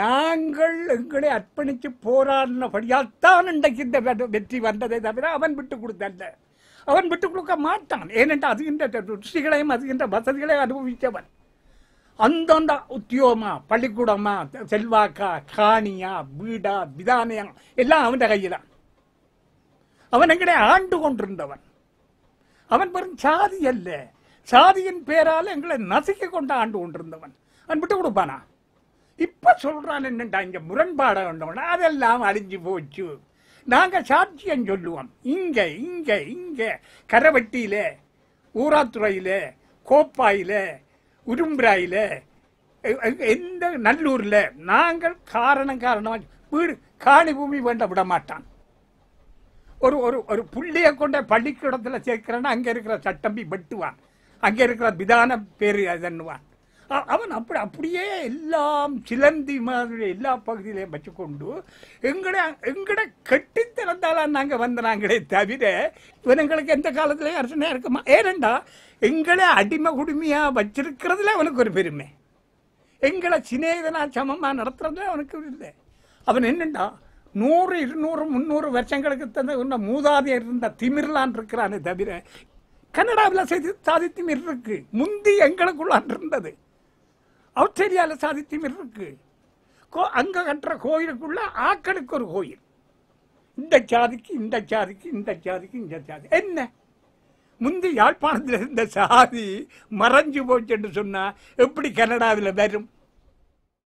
நாங்கள் எங்களை அர்ப்பணித்து போராடினபடியால் தான் இன்றைக்கு இந்த வெற்றி வந்ததே தவிர அவன் விட்டு கொடுத்தல்ல. அவன் விட்டு கொடுக்க மாட்டான். ஏனென்றால் அதுகின்ற ருசிகளையும் அதுகின்ற வசதிகளையும் அனுபவித்தவன். அந்தந்த உத்தியோகமா பள்ளிக்கூடமா செல்வாக்கா காணியா வீடா விதானியா எல்லாம் அவன் கையில. அவன் எங்களை ஆண்டு கொண்டிருந்தவன். அவன் வெறும் சாதி அல்ல. சாதியின் பேரால் எங்களை நசுக்கி கொண்டு ஆண்டு கொண்டிருந்தவன். அவன் விட்டு கொடுப்பானா? இப்ப சொல்றான் என்னண்டா இங்க முரண்பாட வந்தவன அதெல்லாம் அழிஞ்சு போச்சு. நாங்க சாட்சியம் சொல்லுவோம். இங்க இங்க இங்க கரவட்டியில ஊராத்துறையில கோப்பாயில உரும்புராயில எந்த நல்லூர்ல நாங்கள் காரணம் காரணமா வீடு காணி பூமி வேண்ட விட மாட்டான் ஒரு ஒரு ஒரு புள்ளியை கொண்ட பள்ளிக்கூடத்தில் சேர்க்கிறேன்னா அங்கே இருக்கிற சட்டம்பி வெட்டுவான். அங்கே இருக்கிற விதான பேர் அதன்னுவான். அவன் அப்படி அப்படியே எல்லாம் சிலந்தி மாதிரி எல்லா பகுதியிலையும் வச்சுக்கொண்டு எங்கட எங்கட கட்டி திறந்தாலும் நாங்கள் வந்த நாங்களே தவிர இவன் எங்களுக்கு எந்த காலத்திலையும் அரசனையா இருக்குமா? ஏனண்டா எங்களை அடிமை குடுமையாக வச்சிருக்கிறதுல அவனுக்கு ஒரு பெருமை. எங்களை சிநேகிதனா சமமாக நடத்துறதுல அவனுக்கு இல்லை அவன் என்னண்டா நூறு இருநூறு முந்நூறு வருஷங்களுக்கு தந்த இன்னும் மூதாதையர் இருந்த திமிர்லான் இருக்கிறானே தவிர கனடாவில் செய்து சாதி திமிர் இருக்கு. முந்தி எங்களுக்குள்ளான் இருந்தது. ஆஸ்திரேலியாவில் சாதி இருக்கு. கோ அங்கே கட்டுற கோயிலுக்குள்ள ஆக்களுக்கு ஒரு கோயில். இந்த சாதிக்கு இந்த சாதிக்கு இந்த சாதிக்கு இந்த சாதி என்ன? முந்தி யாழ்ப்பாணத்தில் இருந்த சாதி மறைஞ்சு போச்சுன்னு சொன்னால் எப்படி கனடாவில் வரும்?